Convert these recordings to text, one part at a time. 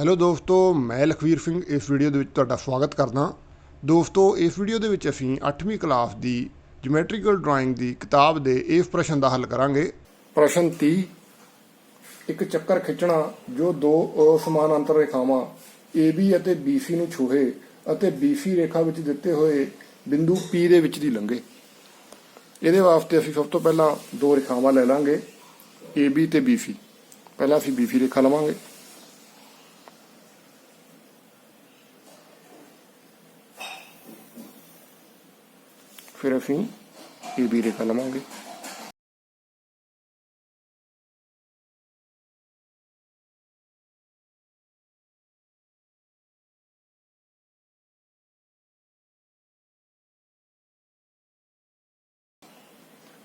Hello ਦੋਸਤੋ, ਮੈਂ ਲਖਵੀਰ ਸਿੰਘ, ਇਸ ਵੀਡੀਓ ਦੇ ਵਿੱਚ ਤੁਹਾਡਾ ਸਵਾਗਤ ਕਰਦਾ। ਦੋਸਤੋ, ਇਸ ਵੀਡੀਓ ਦੇ ਵਿੱਚ ਅਸੀਂ 8ਵੀਂ ਕਲਾਸ ਦੀ ਜਿਓਮੈਟ੍ਰੀਕਲ ਡਰਾਇੰਗ ਦੀ ਕਿਤਾਬ ਦੇ ਇਸ ਪ੍ਰਸ਼ਨ ਦਾ ਹੱਲ ਕਰਾਂਗੇ। ਪ੍ਰਸ਼ਨ 30 ਇੱਕ ਚੱਕਰ ਖਿੱਚਣਾ ਜੋ ਦੋ ਅਸਮਾਨਾਂਤਰ ਰੇਖਾਵਾਂ AB ਅਤੇ BC ਨੂੰ ਛੂਹੇ ਅਤੇ BC ਰੇਖਾ ਵਿੱਚ ਦਿੱਤੇ ਹੋਏ ਬਿੰਦੂ P ਦੇ ਵਿੱਚ ਦੀ ਲੰਘੇ। ਇਹਦੇ ਵਾਸਤੇ ਅਸੀਂ ਸਭ ਤੋਂ ਪਹਿਲਾਂ ਦੋ ਰੇਖਾਵਾਂ ਲੈ ਲਾਂਗੇ AB ਤੇ BC ਪਹਿਲਾਂ ਅਸੀਂ BC ਰੇਖਾ ਲਵਾਂਗੇ। ਫਿਰ ਅਸੀਂ AB ਰੇਖਾ ਲਵਾਂਗੇ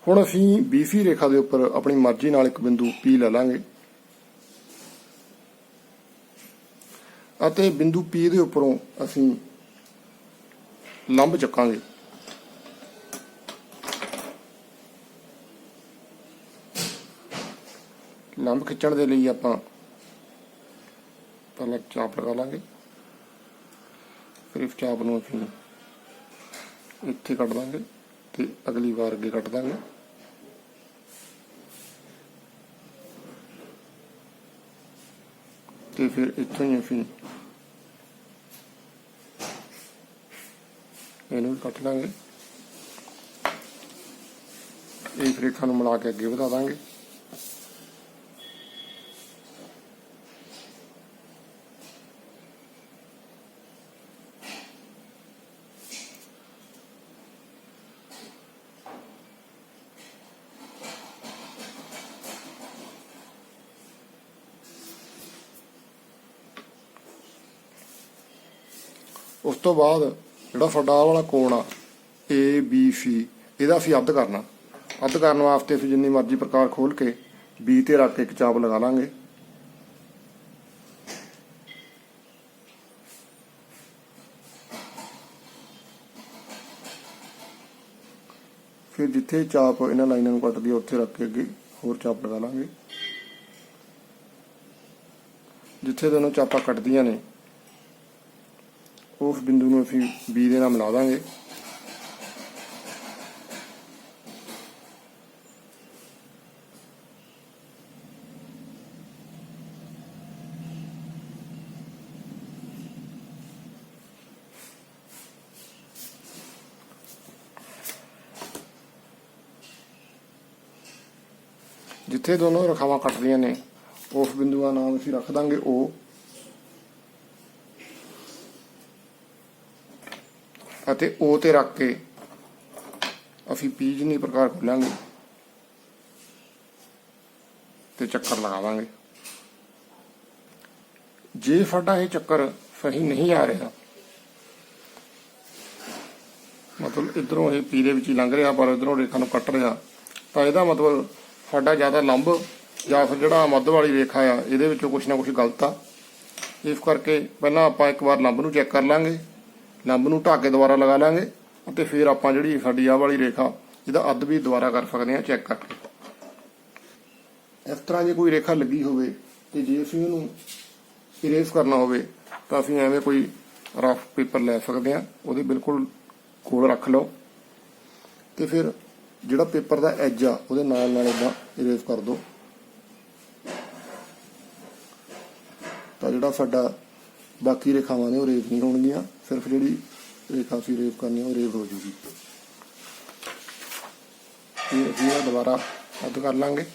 ਹੁਣ ਅਸੀਂ BC ਰੇਖਾ ਦੇ ਉੱਪਰ ਆਪਣੀ ਮਰਜ਼ੀ ਨਾਲ ਇੱਕ ਬਿੰਦੂ P ਲੈ ਲਾਂਗੇ। ਅਤੇ ਬਿੰਦੂ P ਦੇ ਉੱਪਰੋਂ ਅਸੀਂ ਲੰਬ ਚੱਕਾਂਗੇ। ਲੰਬ ਖਿੱਚਣ ਦੇ ਲਈ ਆਪਾਂ ਪਹਿਲਾਂ ਚਾਪ ਲਗਾ ਲਾਂਗੇ। ਫਿਰ ਇਸ ਚਾਪ ਨੂੰ ਅਸੀਂ ਇੱਥੇ ਕੱਟ ਦਾਂਗੇ ਤੇ ਅਗਲੀ ਵਾਰ ਅੱਗੇ ਕੱਟ ਦਾਂਗੇ। ਤੇ ਫਿਰ ਇੱਥੋਂ ਹੀ ਅਸੀਂ ਇਹਨੂੰ ਵੀ ਕੱਟ ਲਾਂਗੇ ਇਹ ਰੇਖਾ ਨੂੰ ਮਿਲਾ ਕੇ ਅੱਗੇ ਵਧਾ ਦਾਂਗੇ। ਉਸ ਤੋਂ ਬਾਅਦ ਜਿਹੜਾ ਸਾਡਾ ਵਾਲਾ ਕੋਣ ਆ ਏ ਬੀ ਸੀ ਇਹਦਾ ਅਸੀਂ ਅੱਧ ਕਰਨਾ। ਅੱਧ ਕਰਨ ਵਾਸਤੇ ਅਸੀਂ ਜਿੰਨੀ ਮਰਜ਼ੀ ਪ੍ਰਕਾਰ ਖੋਲ ਕੇ ਬੀ ਤੇ ਰੱਖ ਕੇ ਇੱਕ ਚਾਪ ਲਗਾ ਲਾਂਗੇ। ਫਿਰ ਜਿੱਥੇ ਚਾਪ ਇਹਨਾਂ ਲਾਈਨਾਂ ਨੂੰ ਕੱਟਦੀ ਆ, ਉੱਥੇ ਰੱਖ ਕੇ ਅੱਗੇ ਹੋਰ ਚਾਪ ਲਗਾ ਲਾਂਗੇ। ਜਿੱਥੇ ਦੋਨੋਂ ਚਾਪਾਂ ਕੱਟਦੀਆਂ ਨੇ ਉਸ ਬਿੰਦੂ ਨੂੰ ਅਸੀਂ B ਦੇ ਨਾਲ ਮਿਲਾ ਦਾਂਗੇ। ਜਿੱਥੇ ਦੋਨੋਂ ਰਖਾਵਾਂ ਕੱਟਦੀਆਂ ਨੇ, ਉਸ ਬਿੰਦੂ ਦਾ ਨਾਮ ਅਸੀਂ ਰੱਖ ਦਾਂਗੇ O ਅਤੇ O ਤੇ ਰੱਖ ਕੇ ਅਸੀਂ P ਜਿੰਨੀ ਪ੍ਰਕਾਰ ਖੋਲਾਂਗੇ ਤੇ ਚੱਕਰ ਲਗਾਵਾਂਗੇ। ਜੇ ਸਾਡਾ ਇਹ ਚੱਕਰ ਸਹੀ ਨਹੀਂ ਆ ਰਿਹਾ, ਮਤਲਬ ਇਧਰੋਂ ਇਹ ਪੀ ਦੇ ਵਿੱਚ ਹੀ ਲੰਘ ਰਿਹਾ, ਪਰ ਇਧਰੋਂ ਰੇਖਾ ਨੂੰ ਕੱਟ ਰਿਹਾ, ਤਾਂ ਇਹਦਾ ਮਤਲਬ ਸਾਡਾ ਜ਼ਿਆਦਾ ਲੰਬ ਜਾਂ ਫਿਰ ਜਿਹੜਾ ਮੱਧ ਵਾਲੀ ਰੇਖਾ ਆ, ਇਹਦੇ ਵਿੱਚੋਂ ਕੁਝ ਨਾ ਕੁਝ ਗਲਤ ਆ। ਇਸ ਕਰਕੇ ਪਹਿਲਾਂ ਆਪਾਂ ਇੱਕ ਵਾਰ ਲੰਬ ਨੂੰ ਚੈੱਕ ਕਰ ਲਾਂਗੇ। ਲੰਬ ਨੂੰ ਢਾਹ ਕੇ ਦੁਬਾਰਾ ਲਗਾ ਲਾਂਗੇ ਅਤੇ ਫਿਰ ਆਪਾਂ ਜਿਹੜੀ ਸਾਡੀ ਆਹ ਵਾਲੀ ਰੇਖਾ ਇਹਦਾ ਅੱਧ ਵੀ ਦੁਬਾਰਾ ਕਰ ਸਕਦੇ ਹਾਂ ਚੈੱਕ ਕਰਕੇ। ਇਸ ਤਰ੍ਹਾਂ ਜੇ ਕੋਈ ਰੇਖਾ ਲੱਗੀ ਹੋਵੇ ਤੇ ਜੇ ਅਸੀਂ ਉਹਨੂੰ ਇਰੇਜ਼ ਕਰਨਾ ਹੋਵੇ, ਤਾਂ ਅਸੀਂ ਐਵੇਂ ਕੋਈ ਰਫ ਪੇਪਰ ਲੈ ਸਕਦੇ ਹਾਂ, ਉਹਦੇ ਬਿਲਕੁਲ ਕੋਲ ਰੱਖ ਲਓ। ਤੇ ਫਿਰ ਜਿਹੜਾ ਪੇਪਰ ਦਾ ਐਜ ਆ, ਉਹਦੇ ਨਾਲ ਨਾਲ ਇਦਾਂ ਇਰੇਜ਼ ਕਰ ਦਿਓ। ਤਾਂ ਜਿਹੜਾ ਸਾਡਾ ਬਾਕੀ ਰੇਖਾਵਾਂ ਨੇ ਉਹ ਰੇਜ਼ ਨਹੀਂ ਹੋਣਗੀਆਂ, ਸਿਰਫ ਜਿਹੜੀ ਰੇਖਾ ਸੀ ਰੇਜ਼ ਕਰਨੀ ਉਹ ਰੇਜ਼ ਹੋ ਜੂਗੀ। ਇਹ ਅਸੀਂ ਇਹਦਾ ਦੁਬਾਰਾ ਅੱਧ ਕਰ ਲਾਂਗੇ।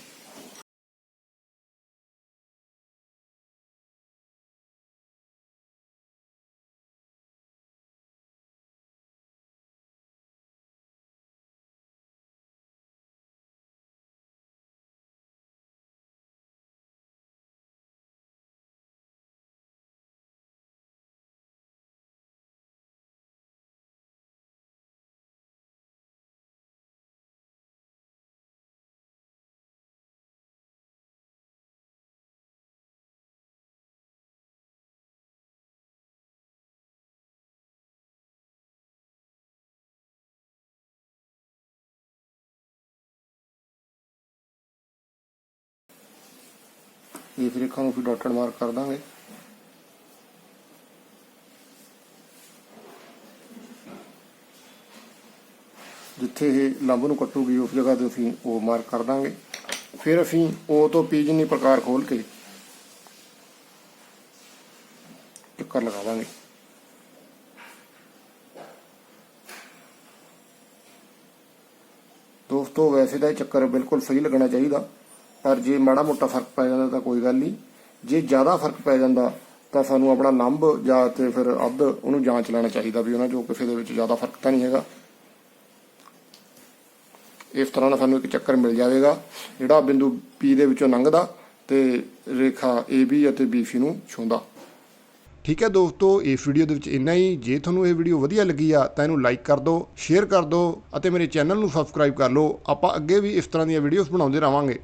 ਇਸ ਰੇਖਾ ਨੂੰ ਫਿਰ ਡਾਟਡ ਮਾਰਕ ਕਰ ਦਾਂਗੇ। ਜਿੱਥੇ ਇਹ ਲੰਬ ਨੂੰ ਕੱਟੂਗੀ, ਉਸ ਜਗ੍ਹਾ ਤੇ ਅਸੀਂ ਉਹ ਮਾਰਕ ਕਰ ਦਾਂਗੇ। ਫਿਰ ਅਸੀਂ ਉਹ ਤੋਂ P ਜਿੰਨੀ ਪ੍ਰਕਾਰ ਖੋਲ ਕੇ ਚੱਕਰ ਲਗਾ ਦਾਂਗੇ। ਦੋਸਤੋ, ਵੈਸੇ ਦਾ ਚੱਕਰ ਬਿਲਕੁਲ ਸਹੀ ਲੱਗਣਾ ਚਾਹੀਦਾ। ਪਰ ਜੇ ਮਾੜਾ ਮੋਟਾ ਫ਼ਰਕ ਪੈ ਜਾਂਦਾ ਤਾਂ ਕੋਈ ਗੱਲ ਨਹੀਂ। ਜੇ ਜ਼ਿਆਦਾ ਫ਼ਰਕ ਪੈ ਜਾਂਦਾ ਤਾਂ ਸਾਨੂੰ ਆਪਣਾ ਲੰਬ ਜਾਂ ਤੇ ਫਿਰ ਅੱਧ ਉਹਨੂੰ ਜਾਂਚ ਲੈਣਾ ਚਾਹੀਦਾ ਵੀ ਉਹਨਾਂ ਚੋਂ ਕਿਸੇ ਦੇ ਵਿੱਚ ਜ਼ਿਆਦਾ ਫ਼ਰਕ ਤਾਂ ਨਹੀਂ ਹੈਗਾ। ਇਸ ਤਰ੍ਹਾਂ ਨਾਲ ਸਾਨੂੰ ਇੱਕ ਚੱਕਰ ਮਿਲ ਜਾਵੇਗਾ, ਜਿਹੜਾ ਬਿੰਦੂ P ਦੇ ਵਿੱਚੋਂ ਲੰਘਦਾ ਤੇ ਰੇਖਾ AB ਅਤੇ BC ਨੂੰ ਛੂੰਹਦਾ। ਠੀਕ ਹੈ ਦੋਸਤੋ, ਇਸ ਵੀਡੀਓ ਦੇ ਵਿੱਚ ਇੰਨਾ ਹੀ। ਜੇ ਤੁਹਾਨੂੰ ਇਹ ਵੀਡੀਓ ਵਧੀਆ ਲੱਗੀ ਆ ਤਾਂ ਇਹਨੂੰ ਲਾਈਕ ਕਰ ਦਿਓ ਸ਼ੇਅਰ ਕਰ ਦਿਓ ਅਤੇ ਮੇਰੇ ਚੈਨਲ ਨੂੰ ਸਬਸਕ੍ਰਾਈਬ ਕਰ ਲਓ। ਆਪਾਂ ਅੱਗੇ ਵੀ ਇਸ ਤਰ੍ਹਾਂ ਦੀਆਂ ਵੀਡੀਓਜ਼ ਬਣਾਉਂਦੇ ਰਹਾਂਗੇ।